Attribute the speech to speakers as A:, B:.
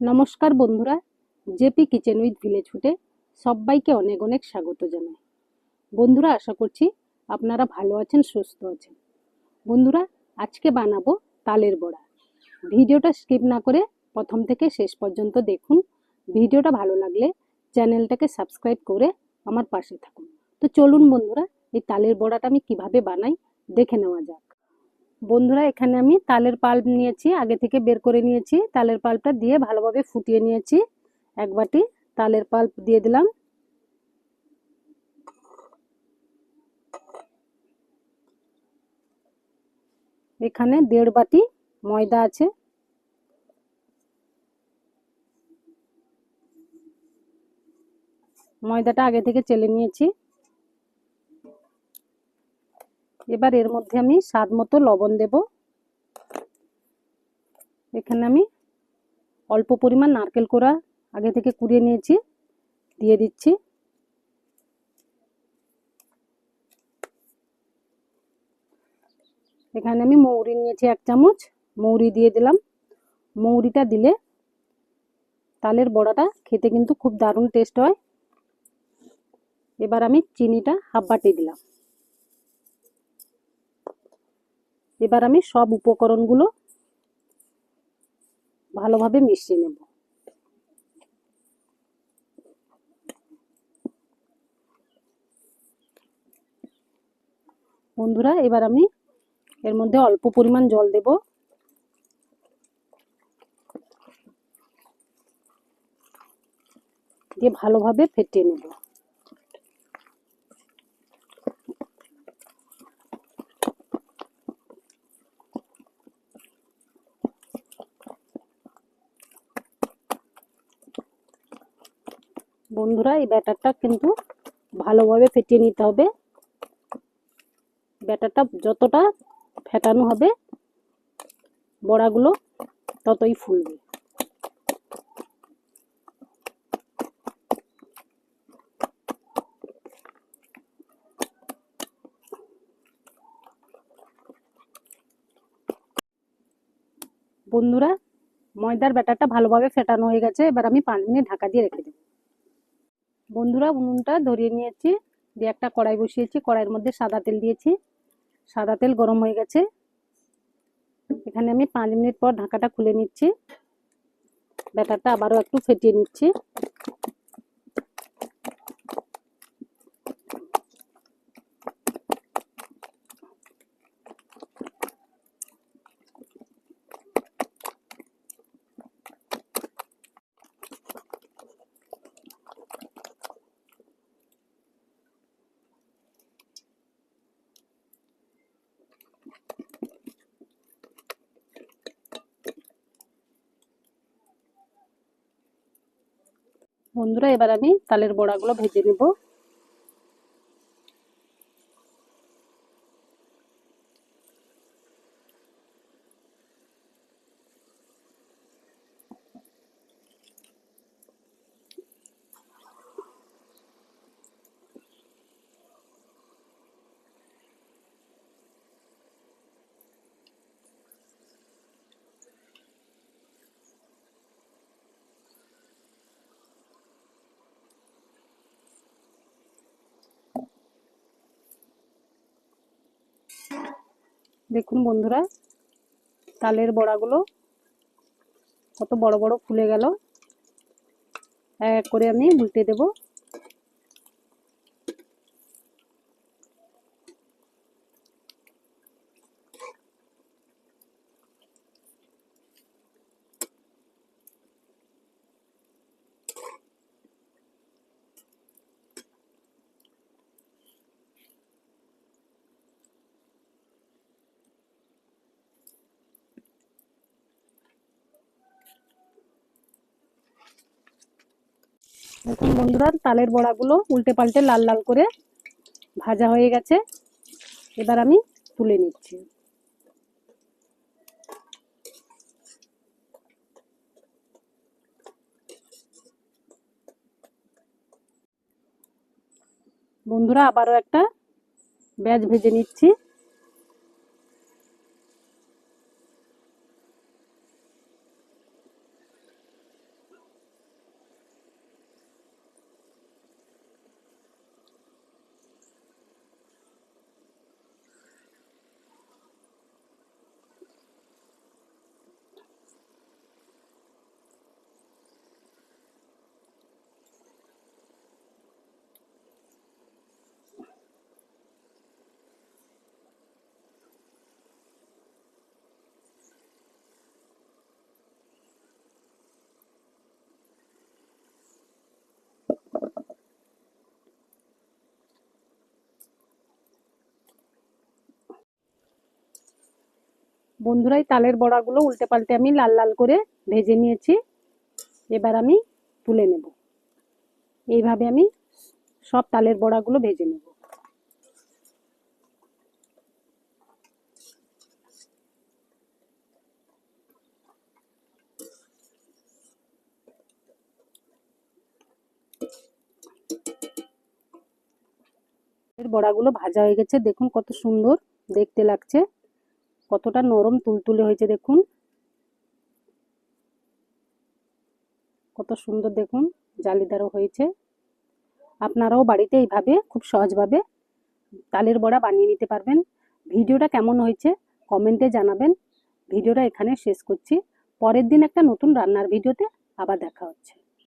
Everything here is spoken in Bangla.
A: নমস্কার বন্ধুরা, জেপি কিচেন উইথ ভিলেজ ফুটে সবাইকে অনেক অনেক স্বাগত জানাই। বন্ধুরা, আশা করছি আপনারা ভালো আছেন, সুস্থ আছেন। বন্ধুরা, আজকে বানাবো তালের বড়া। ভিডিওটা স্কিপ না করে প্রথম থেকে শেষ পর্যন্ত দেখুন। ভিডিওটা ভালো লাগলে চ্যানেলটাকে সাবস্ক্রাইব করে আমার পাশে থাকুন। তো চলুন বন্ধুরা, এই তালের বড়াটা আমি কীভাবে বানাই দেখে নেওয়া যাক। বন্ধুরা, এখানে আমি তালের পাল্প নিয়েছি, আগে থেকে বের করে নিয়েছি। তালের পাল্পটা দিয়ে ভালোভাবে ফুটিয়ে নিয়েছি। এক বাটি তালের পাল্প দিয়ে দিলাম। এখানে দেড় বাটি ময়দা আছে। ময়দাটা আগে থেকে চেলে নিয়েছি। এবার এর মধ্যে আমি স্বাদ মতো লবণ দেব। এখানে আমি অল্প পরিমাণ নারকেল কোড়া আগে থেকে কুড়িয়ে নিয়েছি, দিয়ে দিচ্ছি। এখানে আমি মৌরি নিয়েছি এক চামচ, মৌরি দিয়ে দিলাম। মৌরিটা দিলে তালের বড়াটা খেতে কিন্তু খুব দারুণ টেস্ট হয়। এবার আমি চিনিটা হাফ বাটি দিলাম। এবার আমি সব উপকরণগুলো ভালোভাবে মিশিয়ে নেব। বন্ধুরা, এবার আমি এর মধ্যে অল্প পরিমাণ জল দেব। দিয়ে ভালোভাবে ফেটিয়ে নেব। বন্ধুরা, এই ব্যাটারটা কিন্তু ভালোভাবে ফেটিয়ে নিতে হবে। ব্যাটারটা যতটা ফেটানো হবে, বড়াগুলো ততই ফুলবে। বন্ধুরা, ময়দার ব্যাটারটা ভালোভাবে ফেটানো হয়ে গেছে। এবার আমি পাঁচ মিনিট ঢাকা দিয়ে রেখে দেবো। বন্ধুরা, উনুনটা ধরিয়ে নিয়েছি। দিয়ে একটা কড়াই বসিয়েছি, কড়াইয়ের মধ্যে সাদা তেল দিয়েছি। সাদা তেল গরম হয়ে গেছে। এখানে আমি পাঁচ মিনিট পর ঢাকাটা খুলে নিচ্ছি। ব্যাটারটা আবারও একটু ফেটিয়ে নিচ্ছি। বন্ধুরা এবার আমি তালের বড়াগুলো ভেজে নেব। দেখুন বন্ধুরা তালের বড়াগুলো কত বড় বড় ফুলে গেল। এক করে আমি উল্টে দেব। দেখুন বন্ধুরা, তালের বড়াগুলো উল্টে পাল্টে লাল লাল করে ভাজা হয়ে গেছে। এবার আমি তুলে নিচ্ছি। বন্ধুরা, আবারও একটা ব্যাচ ভেজে নিচ্ছি। বন্ধুরা এই তালের বড়াগুলো উল্টে পাল্টে আমি লাল লাল করে ভেজে নিয়েছি। এবার আমি তুলে নেব। এইভাবে আমি সব তালের বড়াগুলো ভেজে নেব। বড়াগুলো ভাজা হয়ে গেছে। দেখুন কত সুন্দর, দেখতে লাগছে। কতটা নরম তুলতুলে হয়েছে দেখুন। কত সুন্দর দেখুন, জালিদারও হয়েছে। আপনারাও বাড়িতে এইভাবে খুব সহজভাবে তালের বড়া বানিয়ে নিতে পারবেন। ভিডিওটা কেমন হয়েছে কমেন্টে জানাবেন। ভিডিওটা এখানে শেষ করছি। পরের দিন একটা নতুন রান্নার ভিডিওতে আবার দেখা হচ্ছে।